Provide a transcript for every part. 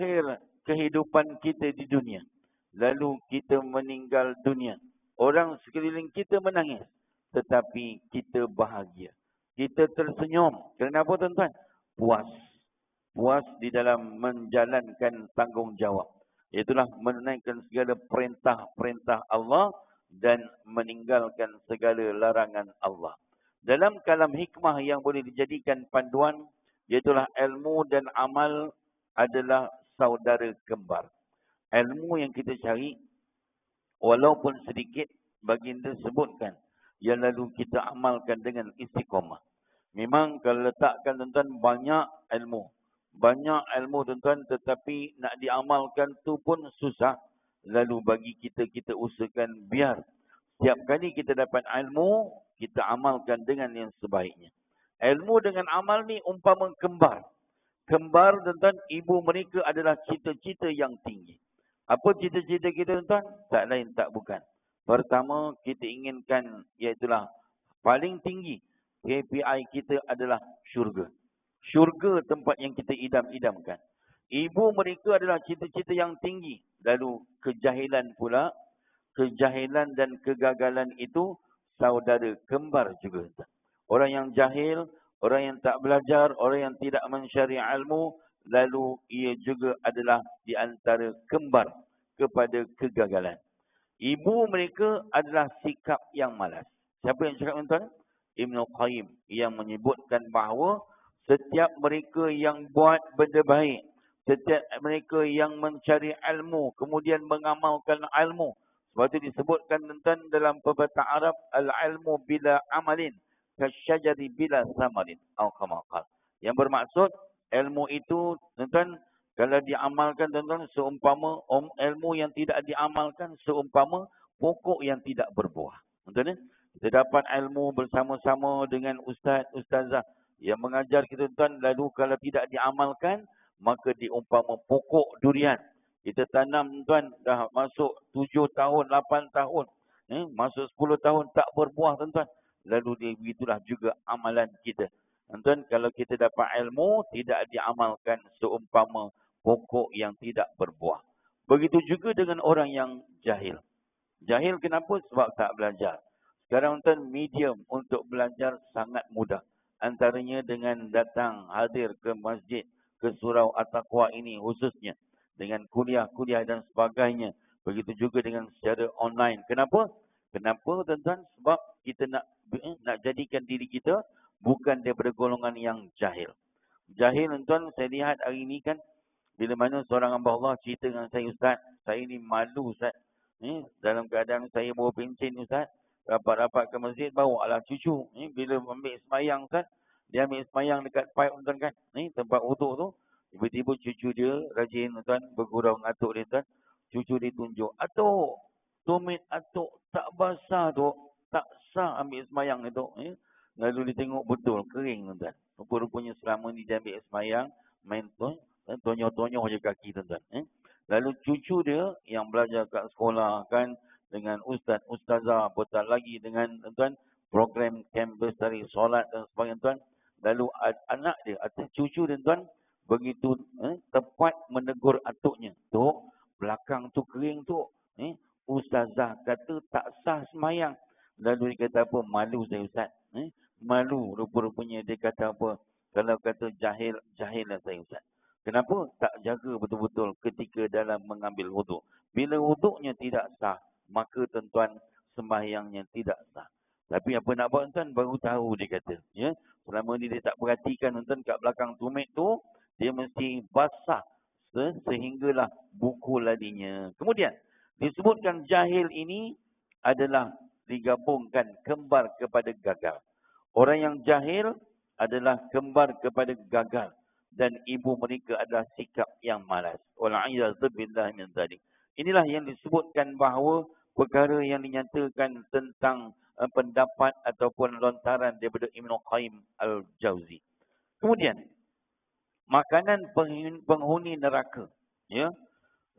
akhir kehidupan kita di dunia. Lalu kita meninggal dunia. Orang sekeliling kita menangis. Tetapi kita bahagia. Kita tersenyum. Kenapa tuan-tuan? Puas. Puas di dalam menjalankan tanggungjawab. Itulah menaikkan segala perintah-perintah Allah dan meninggalkan segala larangan Allah. Dalam kalam hikmah yang boleh dijadikan panduan, iaitulah ilmu dan amal adalah saudara kembar. Ilmu yang kita cari, walaupun sedikit, baginda sebutkan, yang lalu kita amalkan dengan istiqamah. Memang kalau letakkan tuan-tuan banyak ilmu. Banyak ilmu tuan-tuan tetapi nak diamalkan tu pun susah. Lalu bagi kita, kita usahakan biar. Setiap kali kita dapat ilmu, kita amalkan dengan yang sebaiknya. Ilmu dengan amal ni umpama kembar. Kembar tuan-tuan, ibu mereka adalah cita-cita yang tinggi. Apa cita-cita kita tuan-tuan? Tak lain tak bukan. Pertama, kita inginkan iaitulah paling tinggi. KPI kita adalah syurga. Syurga tempat yang kita idam-idamkan. Ibu mereka adalah cita-cita yang tinggi. Lalu kejahilan pula. Kejahilan dan kegagalan itu saudara kembar juga. Orang yang jahil, orang yang tak belajar, orang yang tidak mensyari ilmu, lalu ia juga adalah di antara kembar kepada kegagalan. Ibu mereka adalah sikap yang malas. Siapa yang cakap tuan? Ibn Qayyim yang menyebutkan bahawa setiap mereka yang buat benda baik, setiap mereka yang mencari ilmu, kemudian mengamalkan ilmu. Sebab itu disebutkan tuan dalam pepatah Arab, al-ilmu bila amalin kasyajari bila samarin atau kamakal. Yang bermaksud ilmu itu tuan-tuan kalau diamalkan tuan-tuan seumpama om ilmu yang tidak diamalkan seumpama pokok yang tidak berbuah. Tuan-tuan kita dapat ilmu bersama-sama dengan ustaz ustazah yang mengajar kita tuan lalu kalau tidak diamalkan maka diumpama pokok durian. Kita tanam tuan dah masuk tujuh tahun, lapan tahun. Eh, masuk sepuluh tahun tak berbuah tuan-tuan lalu begitulah juga amalan kita. Tuan, kalau kita dapat ilmu, tidak diamalkan seumpama pokok yang tidak berbuah. Begitu juga dengan orang yang jahil. Jahil kenapa? Sebab tak belajar. Sekarang tuan, medium untuk belajar sangat mudah. Antaranya dengan datang hadir ke masjid, ke surau At-Taqwa ini khususnya. Dengan kuliah-kuliah dan sebagainya. Begitu juga dengan secara online. Kenapa? Kenapa tuan-tuan? Sebab kita nak nak jadikan diri kita bukan daripada golongan yang jahil. Jahil tuan-tuan, saya lihat hari ini kan bila mana seorang hamba Allah cerita dengan saya Ustaz, saya ni malu Ustaz. Eh, dalam keadaan saya bawa pencin Ustaz, rapat-rapat ke masjid bawa ala cucu. Eh, bila ambil semayang Ustaz, dia ambil semayang dekat pipe tuan kan, eh, tempat wuduk tu. Tiba-tiba cucu dia rajin tuan bergurau dengan atuk dia tuan. Cucu dia tunjuk, atuk, tumit atuk tak basah tu, tak sah ambil semayang itu. Eh? Lalu dia tengok betul, kering tuan-tuan. Rupa-rupanya selama ni dia ambil semayang, main eh? tonyoh-tonyoh je kaki tuan-tuan. Eh? Lalu cucu dia yang belajar kat sekolah kan, dengan ustaz, ustazah, apatah lagi dengan tuan program campus dari solat dan sebagainya tuan. Lalu anak dia atau cucu dia tuan begitu eh, tepat menegur atuknya. Tok, belakang tu kering tu. Eh, ustazah kata tak sah semayang. Lalu dia kata apa? Malu saya ustaz. Eh? Malu rupa-rupanya dia kata apa? Kalau kata jahil, jahil lah saya ustaz. Kenapa? Tak jaga betul-betul ketika dalam mengambil wuduk. Bila wuduknya tidak sah, maka tuan-tuan sembahyangnya tidak sah. Tapi apa nak buat tuan baru tahu dia kata. Ya? Selama ni dia tak perhatikan tuan kat belakang tumit tu, dia mesti basah sehinggalah buku ladinya. Kemudian, Disebutkan jahil ini adalah digabungkan kembar kepada gagal. Orang yang jahil adalah kembar kepada gagal. Dan ibu mereka adalah sikap yang malas. Wal'ayyadzubillah min zalim. Inilah yang disebutkan bahawa perkara yang dinyatakan tentang uh, pendapat ataupun lontaran daripada Ibn Qayyim Al-Jawzi. Kemudian, makanan penghuni neraka. Ya,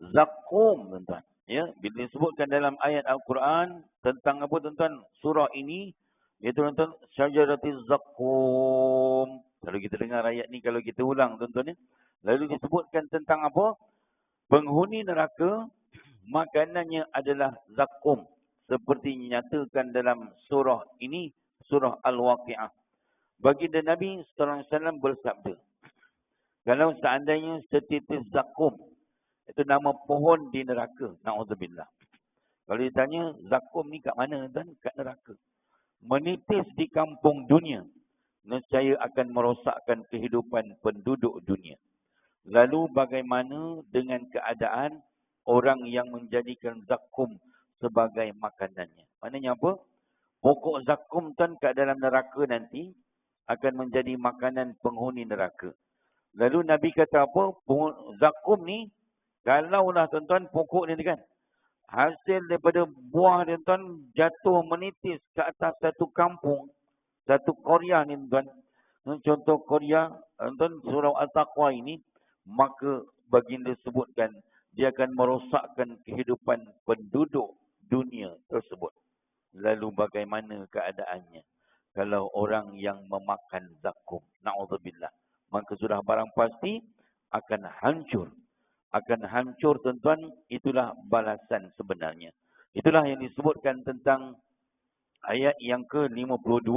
Zakum, tuan-tuan. Ya, bila disebutkan dalam ayat Al-Quran tentang apa tuan-tuan? Surah ini iaitu tuan-tuan syajaratil zakum. Kalau kita dengar ayat ni kalau kita ulang tuan-tuan ya. Lalu disebutkan tentang apa? Penghuni neraka, makanannya adalah zakum. Seperti dinyatakan dalam surah ini, surah Al-Waqi'ah. Baginda Nabi SAW bersabda, kalau seandainya setitis zakum, itu nama pohon di neraka. Na'udzubillah. Kalau ditanya, zakum ni kat mana? Dan kat neraka. Menitis di kampung dunia. Nescaya akan merosakkan kehidupan penduduk dunia. Lalu bagaimana dengan keadaan orang yang menjadikan zakum sebagai makanannya? Maknanya apa? Pokok zakum tuan kat dalam neraka nanti akan menjadi makanan penghuni neraka. Lalu Nabi kata apa? Zakum ni, kalaulah tuan-tuan pokok ni kan, hasil daripada buah dia tuan jatuh menitis ke atas satu kampung, satu Korea ni tuan. Contoh Korea, tuan surau Al-Taqwa ini, maka baginda sebutkan dia akan merosakkan kehidupan penduduk dunia tersebut. Lalu bagaimana keadaannya kalau orang yang memakan zakum? Na'udzubillah. Maka sudah barang pasti akan hancur. Akan hancur tuan-tuan, itulah balasan sebenarnya. Itulah yang disebutkan tentang ayat yang ke-52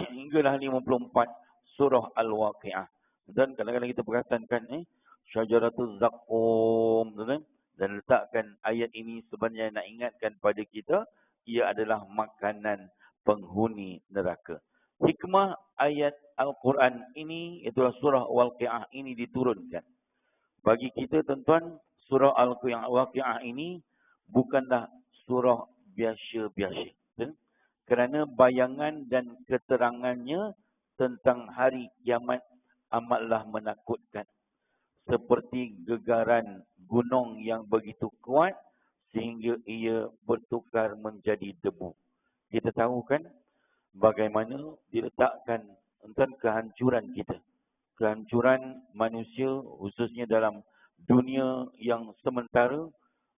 hinggalah 54 surah Al-Waqi'ah. Dan kadang-kadang kita perhatikan eh syajaratul zakum kan? dan letakkan ayat ini sebenarnya nak ingatkan pada kita ia adalah makanan penghuni neraka. Hikmah ayat Al-Quran ini iaitu surah Al-Waqi'ah ini diturunkan. Bagi kita tuan-tuan surah Al-Waqi'ah ini bukanlah surah biasa-biasa. Ya? Kerana bayangan dan keterangannya tentang hari kiamat amatlah menakutkan. Seperti gegaran gunung yang begitu kuat sehingga ia bertukar menjadi debu. Kita tahu kan bagaimana diletakkan tentang kehancuran kita. Kehancuran manusia khususnya dalam dunia yang sementara,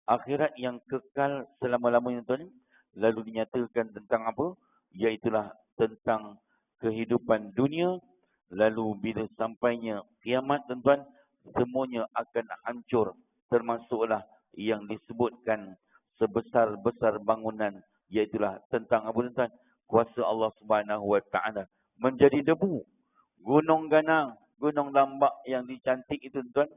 akhirat yang kekal selama-lamanya tuan lalu dinyatakan tentang apa? Iaitulah tentang kehidupan dunia Lalu bila sampainya kiamat tuan-tuan, semuanya akan hancur. Termasuklah yang disebutkan sebesar-besar bangunan. Iaitulah tentang apa tuan-tuan? Kuasa Allah subhanahu wa ta'ala. Menjadi debu. Gunung ganang, gunung lambak yang dicantik itu tuan-tuan.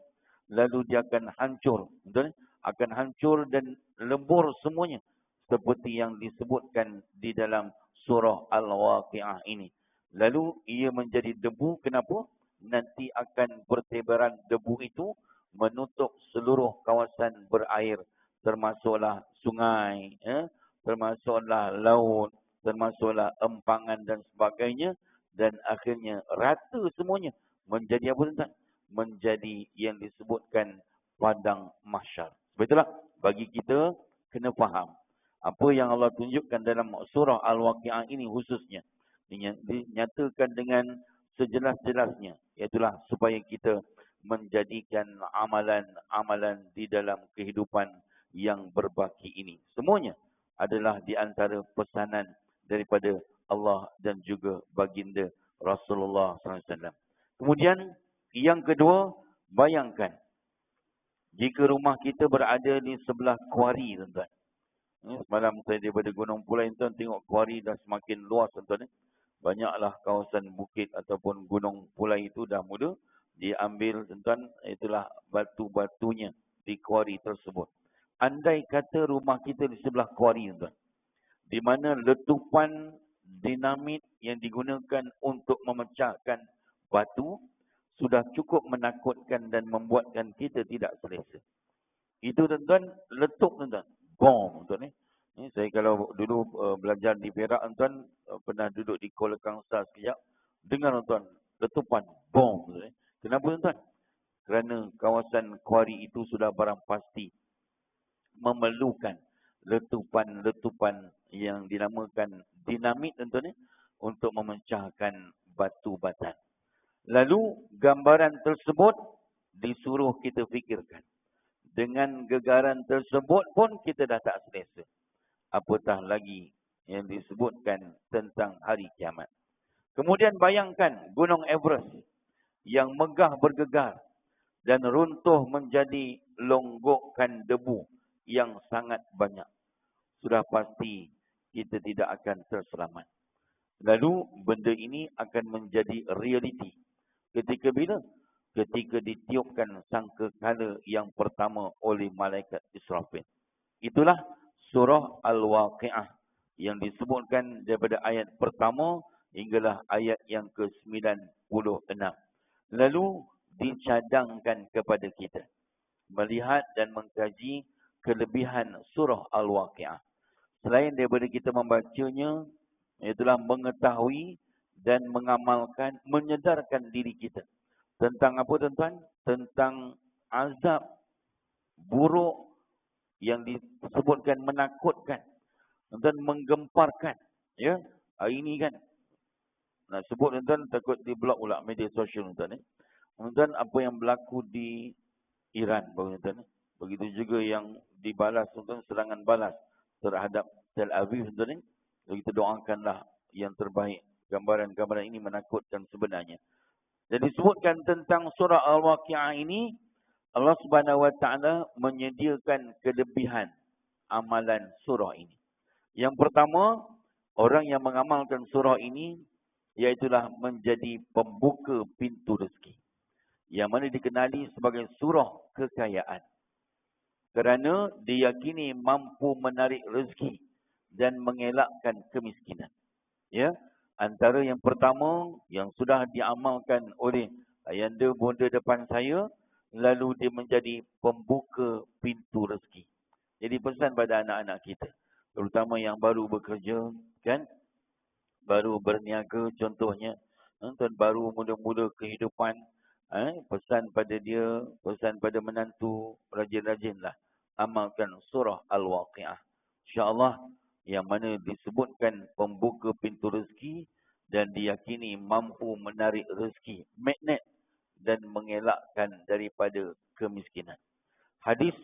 Lalu dia akan hancur. Tuan, akan hancur dan lebur semuanya. Seperti yang disebutkan di dalam surah Al-Waqi'ah ini. Lalu ia menjadi debu. Kenapa? Nanti akan bertebaran debu itu menutup seluruh kawasan berair. Termasuklah sungai, eh? termasuklah laut, termasuklah empangan dan sebagainya. Dan akhirnya rata semuanya menjadi apa tuan Menjadi yang disebutkan padang mahsyar. Sebetulnya bagi kita kena faham. Apa yang Allah tunjukkan dalam surah Al-Waqi'ah ini khususnya dinyatakan dengan sejelas-jelasnya iaitulah supaya kita menjadikan amalan-amalan di dalam kehidupan yang berbaki ini semuanya adalah di antara pesanan daripada Allah dan juga baginda Rasulullah SAW. Kemudian yang kedua, bayangkan jika rumah kita berada di sebelah kuari tuan-tuan. Eh, semalam saya daripada Gunung Pulai tuan tengok kuari dah semakin luas tuan-tuan banyaklah kawasan bukit ataupun gunung pulai itu dah muda diambil tuan itulah batu-batunya di kuari tersebut. Andai kata rumah kita di sebelah kuari tuan di mana letupan dinamit yang digunakan untuk memecahkan batu sudah cukup menakutkan dan membuatkan kita tidak selesa. Itu tuan-tuan letup tuan-tuan. Bom tuan-tuan. Eh. Ini saya kalau dulu uh, belajar di Perak tuan uh, pernah duduk di Kuala Kangsar sekejap dengar tuan letupan bom tuan. Kenapa tuan? Kerana kawasan kuari itu sudah barang pasti memerlukan letupan-letupan yang dinamakan dinamit tuan untuk memecahkan batu batan. Lalu gambaran tersebut disuruh kita fikirkan. Dengan gegaran tersebut pun kita dah tak selesa apatah lagi yang disebutkan tentang hari kiamat. Kemudian bayangkan Gunung Everest yang megah bergegar dan runtuh menjadi longgokkan debu yang sangat banyak. Sudah pasti kita tidak akan terselamat. Lalu benda ini akan menjadi realiti. Ketika bila? Ketika ditiupkan sangkakala yang pertama oleh malaikat Israfil. Itulah surah Al-Waqi'ah yang disebutkan daripada ayat pertama hinggalah ayat yang ke-96. Lalu dicadangkan kepada kita melihat dan mengkaji kelebihan surah Al-Waqi'ah. Selain daripada kita membacanya, itulah mengetahui dan mengamalkan, menyedarkan diri kita. Tentang apa tuan-tuan? Tentang azab buruk yang disebutkan menakutkan dan menggemparkan. Ya, hari ini kan nak sebut tuan-tuan takut di blok pula media sosial tuan-tuan eh. Tuan-tuan apa yang berlaku di Iran tuan-tuan eh. Begitu juga yang dibalas tuan-tuan serangan balas terhadap Tel Aviv tuan-tuan eh. Kita doakanlah yang terbaik. Gambaran-gambaran ini menakutkan sebenarnya. Jadi disebutkan tentang surah Al-Waqi'ah ini Allah Subhanahu Wa Taala menyediakan kelebihan amalan surah ini. Yang pertama, orang yang mengamalkan surah ini iaitulah menjadi pembuka pintu rezeki. Yang mana dikenali sebagai surah kekayaan. Kerana diyakini mampu menarik rezeki dan mengelakkan kemiskinan. Ya, antara yang pertama yang sudah diamalkan oleh ayanda bonda depan saya, lalu dia menjadi pembuka pintu rezeki. Jadi pesan pada anak-anak kita, terutama yang baru bekerja, kan? baru berniaga contohnya eh, tuan baru mula-mula kehidupan eh, pesan pada dia pesan pada menantu rajin-rajinlah amalkan surah al-waqiah insyaallah yang mana disebutkan pembuka pintu rezeki dan diyakini mampu menarik rezeki magnet dan mengelakkan daripada kemiskinan hadis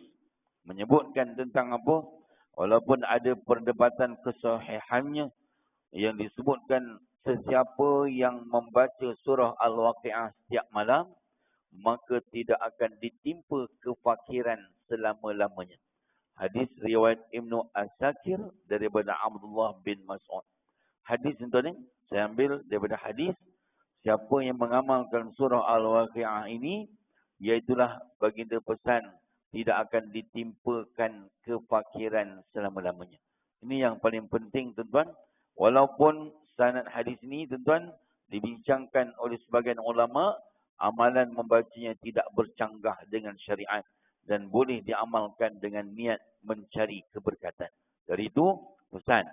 menyebutkan tentang apa walaupun ada perdebatan kesahihannya yang disebutkan sesiapa yang membaca surah Al-Waqi'ah setiap malam, maka tidak akan ditimpa kefakiran selama-lamanya. Hadis riwayat Ibnu As-Sakir daripada Abdullah bin Mas'ud. Hadis itu ni, saya ambil daripada hadis, siapa yang mengamalkan surah Al-Waqi'ah ini, iaitulah baginda pesan, tidak akan ditimpakan kefakiran selama-lamanya. Ini yang paling penting tuan-tuan, Walaupun sanad hadis ini tuan-tuan dibincangkan oleh sebagian ulama, amalan membacanya tidak bercanggah dengan syariat dan boleh diamalkan dengan niat mencari keberkatan. Dari itu, pesan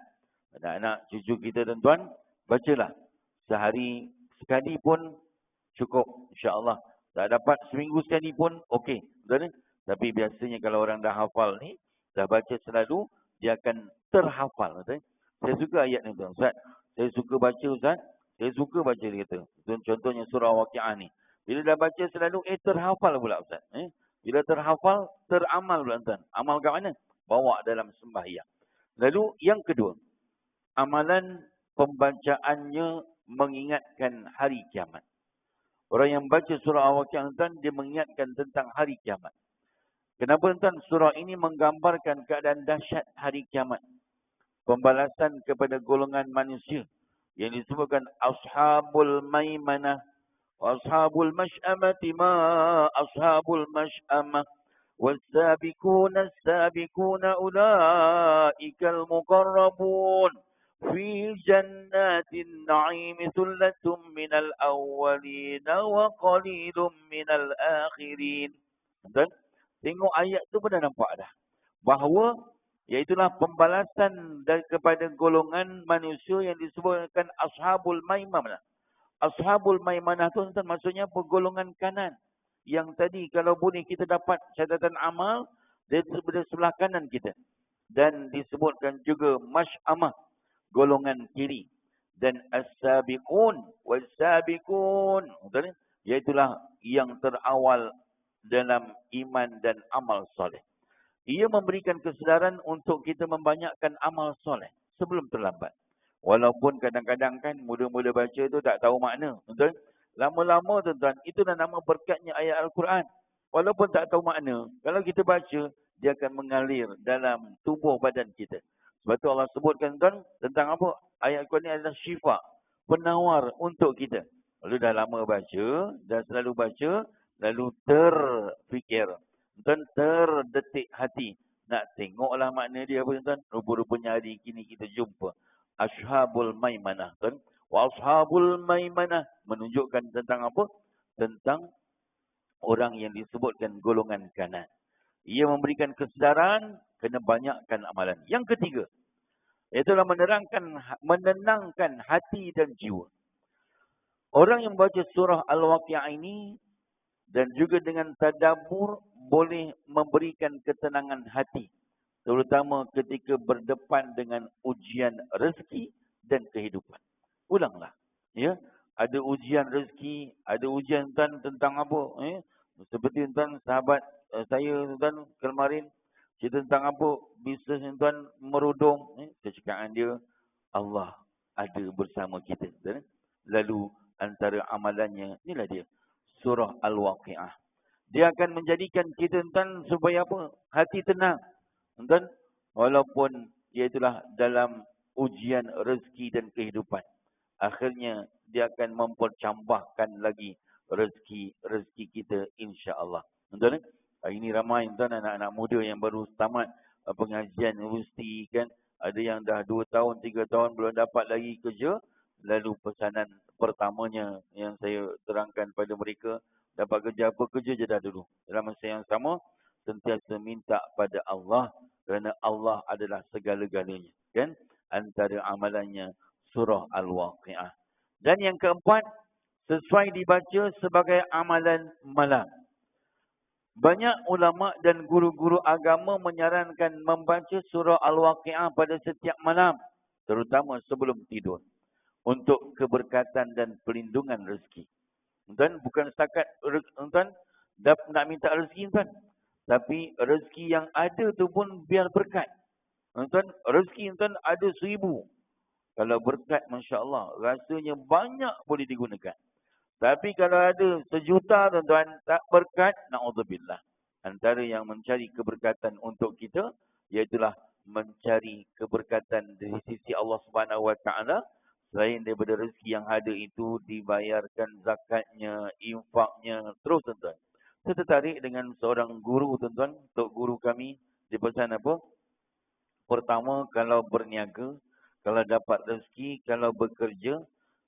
anak-anak cucu kita tuan-tuan, bacalah sehari sekali pun cukup insya-Allah. Tak dapat seminggu sekali pun okey. Betul Tapi biasanya kalau orang dah hafal ni, dah baca selalu, dia akan terhafal. Betul saya suka ayat ni tuan. Ustaz, saya suka baca Ustaz. Saya suka baca dia kata. Contohnya surah Waqi'ah ni. Bila dah baca selalu, eh terhafal pula Ustaz. Eh? Bila terhafal, teramal pula tuan. Amal kat mana? Bawa dalam sembahyang. Lalu yang kedua. Amalan pembacaannya mengingatkan hari kiamat. Orang yang baca surah Al-Waqi'ah tuan, dia mengingatkan tentang hari kiamat. Kenapa tuan? Surah ini menggambarkan keadaan dahsyat hari kiamat pembalasan kepada golongan manusia yang disebutkan ashabul maimanah ashabul mash'amati ma ashabul mash'amah والسابقون السابقون أولئك المقربون في جنات النعيم ثلة من الأولين وقليل من الآخرين dan tengok ayat tu pun dah nampak dah bahawa Iaitulah pembalasan dari kepada golongan manusia yang disebutkan Ashabul Maimanah. Ashabul Maimanah itu maksudnya golongan kanan. Yang tadi kalau bunyi kita dapat catatan amal, dia berada sebelah kanan kita. Dan disebutkan juga Mash'amah, golongan kiri. Dan As-Sabiqun, Was-Sabiqun. Iaitulah yang terawal dalam iman dan amal soleh. Ia memberikan kesedaran untuk kita membanyakkan amal soleh sebelum terlambat. Walaupun kadang-kadang kan muda-muda baca tu tak tahu makna. Betul? Lama-lama tuan-tuan, itulah nama berkatnya ayat Al-Quran. walaupun tak tahu makna, kalau kita baca, dia akan mengalir dalam tubuh badan kita. Sebab tu Allah sebutkan tuan tentang apa? Ayat Quran ni adalah syifa, penawar untuk kita. Lalu dah lama baca, dah selalu baca, lalu terfikir. Tuan terdetik hati. Nak tengoklah makna dia apa tuan? Rupa-rupanya hari kini kita jumpa. Ashabul Maimanah tuan. Wa ashabul Maimanah menunjukkan tentang apa? Tentang orang yang disebutkan golongan kanan. Ia memberikan kesedaran kena banyakkan amalan. Yang ketiga, itulah menerangkan menenangkan hati dan jiwa. Orang yang baca surah Al-Waqi'ah ini dan juga dengan tadabur boleh memberikan ketenangan hati terutama ketika berdepan dengan ujian rezeki dan kehidupan. Ulanglah. Ya, ada ujian rezeki, ada ujian tuan tentang apa? Eh? Seperti tuan sahabat eh, saya tuan kemarin cerita tentang apa? Bisnes tuan merudung. Eh? Kecekakan dia, Allah ada bersama kita. Tuan. Lalu antara amalannya, inilah dia. Surah Al-Waqi'ah. Dia akan menjadikan kita tuan supaya apa? Hati tenang. Tuan, walaupun iaitulah dalam ujian rezeki dan kehidupan. Akhirnya dia akan mempercambahkan lagi rezeki-rezeki kita insya-Allah. Hari ini ramai tuan anak-anak muda yang baru tamat uh, pengajian universiti kan. Ada yang dah 2 tahun, 3 tahun belum dapat lagi kerja. Lalu pesanan pertamanya yang saya terangkan pada mereka, dapat kerja apa kerja je dah dulu. Dalam masa yang sama, sentiasa minta pada Allah kerana Allah adalah segala-galanya. Kan? Antara amalannya surah Al-Waqi'ah. Dan yang keempat, sesuai dibaca sebagai amalan malam. Banyak ulama dan guru-guru agama menyarankan membaca surah Al-Waqi'ah pada setiap malam. Terutama sebelum tidur. Untuk keberkatan dan pelindungan rezeki. Tuan, bukan setakat tuan nak minta rezeki tuan. Tapi rezeki yang ada tu pun biar berkat. Tuan, rezeki tuan ada seribu. Kalau berkat, Masya Allah, rasanya banyak boleh digunakan. Tapi kalau ada sejuta tuan-tuan, tak berkat, na'udzubillah. Antara yang mencari keberkatan untuk kita, iaitulah mencari keberkatan dari sisi Allah Subhanahu Taala Selain daripada rezeki yang ada itu dibayarkan zakatnya, infaknya, terus tuan-tuan. Saya tertarik dengan seorang guru tuan-tuan, untuk guru kami di pesan apa? Pertama, kalau berniaga, kalau dapat rezeki, kalau bekerja,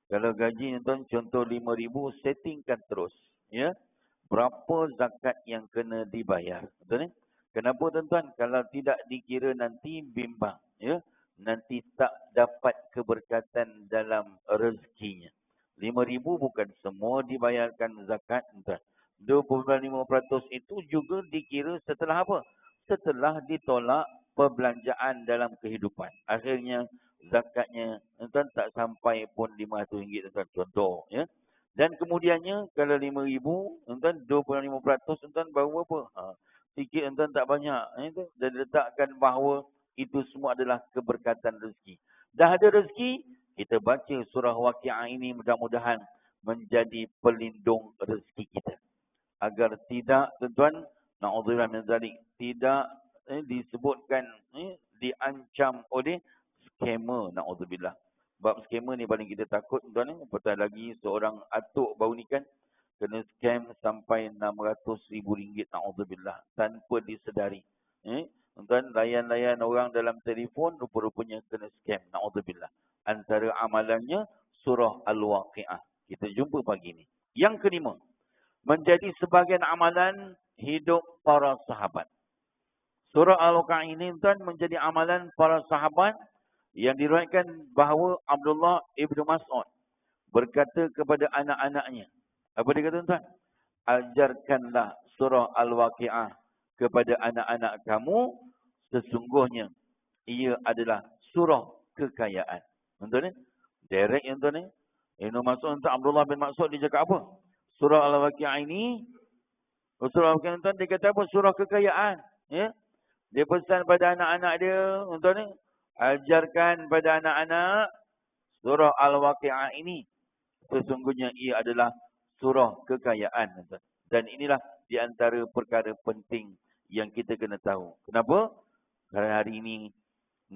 kalau gaji tuan contoh RM5,000, settingkan terus. Ya, Berapa zakat yang kena dibayar? Betul ni? Kenapa tuan-tuan? Kalau tidak dikira nanti bimbang. Ya, nanti tak dapat keberkatan dalam rezekinya. Lima ribu bukan semua dibayarkan zakat. Entah. 25% itu juga dikira setelah apa? Setelah ditolak perbelanjaan dalam kehidupan. Akhirnya zakatnya entah, tak sampai pun RM500 entah, contoh. Ya? Dan kemudiannya kalau RM5,000, entah, 25% entah, baru apa? Ha, sikit entah, tak banyak. Ya? Dan letakkan bahawa itu semua adalah keberkatan rezeki. Dah ada rezeki, kita baca surah waqi'ah ini mudah-mudahan menjadi pelindung rezeki kita. Agar tidak, tuan-tuan, na'udzubillah min zalik, tidak eh, disebutkan, eh, diancam oleh skamer, na'udzubillah. Sebab skamer ni paling kita takut, tuan-tuan, eh, apatah lagi seorang atuk baru ni kan, kena scam sampai RM600,000, na'udzubillah, tanpa disedari. Eh, Tuan layan-layan orang dalam telefon rupa-rupanya kena scam. Na'udzubillah. Antara amalannya surah Al-Waqi'ah. Kita jumpa pagi ini. Yang kelima. Menjadi sebagian amalan hidup para sahabat. Surah Al-Waqi'ah ini tuan menjadi amalan para sahabat yang diriwayatkan bahawa Abdullah Ibn Mas'ud berkata kepada anak-anaknya. Apa dia kata tuan? Ajarkanlah surah Al-Waqi'ah kepada anak-anak kamu sesungguhnya ia adalah surah kekayaan. Betul ni? Direct yang tu ni. Ibn Mas'ud untuk Abdullah bin Mas'ud dia cakap apa? Surah Al-Waqi'ah ini surah Al-Waqi'ah ini dia kata apa? Surah kekayaan. Ya? Dia pesan pada anak-anak dia untuk ni ajarkan pada anak-anak surah Al-Waqi'ah ini sesungguhnya ia adalah surah kekayaan. Dan inilah di antara perkara penting yang kita kena tahu. Kenapa? Kerana hari ini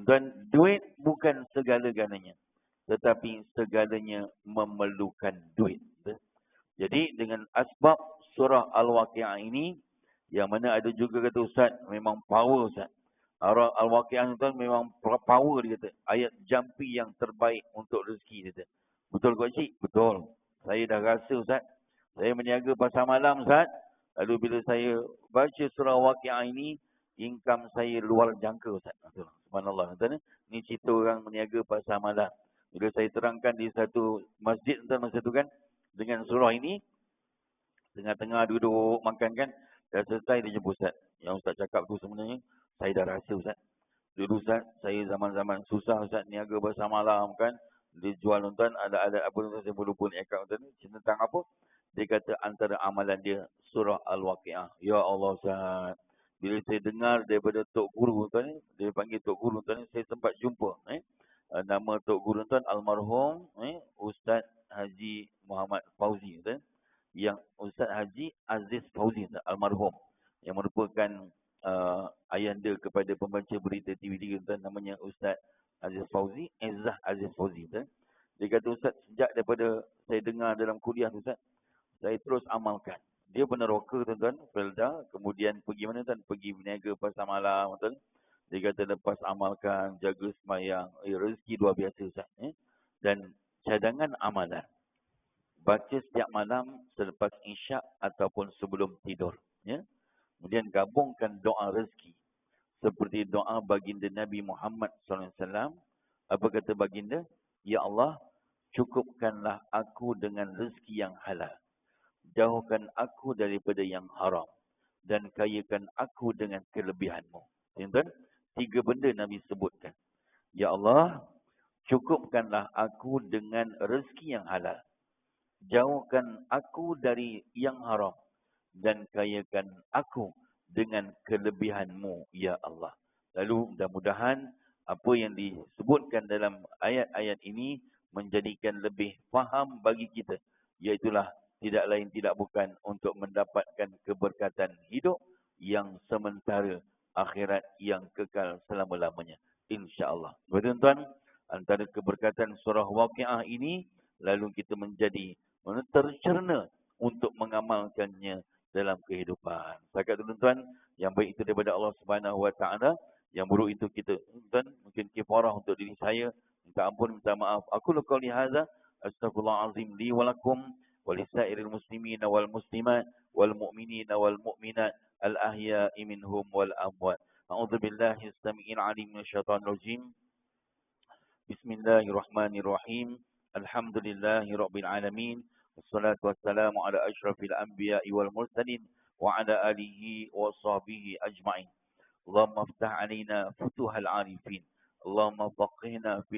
dan duit bukan segala-galanya. Tetapi segalanya memerlukan duit. Jadi dengan asbab surah Al-Waqi'ah ini, yang mana ada juga kata Ustaz, memang power Ustaz. Al-Waqi'ah itu memang power dia kata. Ayat jampi yang terbaik untuk rezeki dia kata. Betul ke Cik? Betul. Saya dah rasa Ustaz. Saya meniaga pasar malam Ustaz. Lalu bila saya baca surah Waqi'ah ini, income saya luar jangka Ustaz. Subhanallah. Ini cerita orang meniaga pasar malam. Bila saya terangkan di satu masjid Ustaz masa tu kan, dengan surah ini, tengah-tengah duduk makan kan, dah selesai dia jumpa Ustaz. Yang Ustaz cakap tu sebenarnya, saya dah rasa Ustaz. Dulu Ustaz, saya zaman-zaman susah Ustaz niaga pasar malam kan, dia jual tuan ada ada apa tu saya lupa ni account tuan ni. Tentang apa? Dia kata antara amalan dia surah al-waqiah. Ya Allah Ustaz bila saya dengar daripada tok guru tuan ni dia panggil tok guru tuan ni saya sempat jumpa eh. Uh, nama tok guru tuan almarhum eh Ustaz Haji Muhammad Fauzi tuan yang Ustaz Haji Aziz Fauzi tuan, almarhum yang merupakan uh, ayanda kepada pembaca berita TV3 tuan namanya Ustaz Aziz Fauzi Izzah Aziz Fauzi tuan dia kata Ustaz sejak daripada saya dengar dalam kuliah Ustaz saya terus amalkan dia peneroka tuan-tuan, Felda, kemudian pergi mana tuan? Pergi berniaga pasar malam, tuan. Dia kata lepas amalkan, jaga semayang, eh, rezeki luar biasa Ustaz. Eh? Dan cadangan amalan. Baca setiap malam selepas isyak ataupun sebelum tidur. Ya? Kemudian gabungkan doa rezeki. Seperti doa baginda Nabi Muhammad SAW. Apa kata baginda? Ya Allah, cukupkanlah aku dengan rezeki yang halal jauhkan aku daripada yang haram dan kayakan aku dengan kelebihanmu. Tuan-tuan, tiga benda Nabi sebutkan. Ya Allah, cukupkanlah aku dengan rezeki yang halal. Jauhkan aku dari yang haram dan kayakan aku dengan kelebihanmu, Ya Allah. Lalu mudah-mudahan apa yang disebutkan dalam ayat-ayat ini menjadikan lebih faham bagi kita. Iaitulah tidak lain tidak bukan untuk mendapatkan keberkatan hidup yang sementara akhirat yang kekal selama-lamanya insyaallah tuan-tuan antara keberkatan surah waqiah ini lalu kita menjadi tercerna untuk mengamalkannya dalam kehidupan. Sekak tuan-tuan, yang baik itu daripada Allah Subhanahu Wa Taala, yang buruk itu kita tuan mungkin kifarah untuk diri saya, minta ampun, minta maaf. Aku la qauli hadza, astaghfirullahalazim li wa lakum wa lisairil muslimin wal muslimat wal mu'minin wal mu'minat al ahya'i minhum wal amwat. A'udzu billahi as-sami'il 'alim minasy syaithanir rajim. الرحمن الرحيم الحمد لله رب العالمين والصلاة والسلام على أشرف الأنبياء والمرسلين وعلى آله وصحبه أجمعين اللهم افتح علينا فتوح العارفين اللهم فقهنا في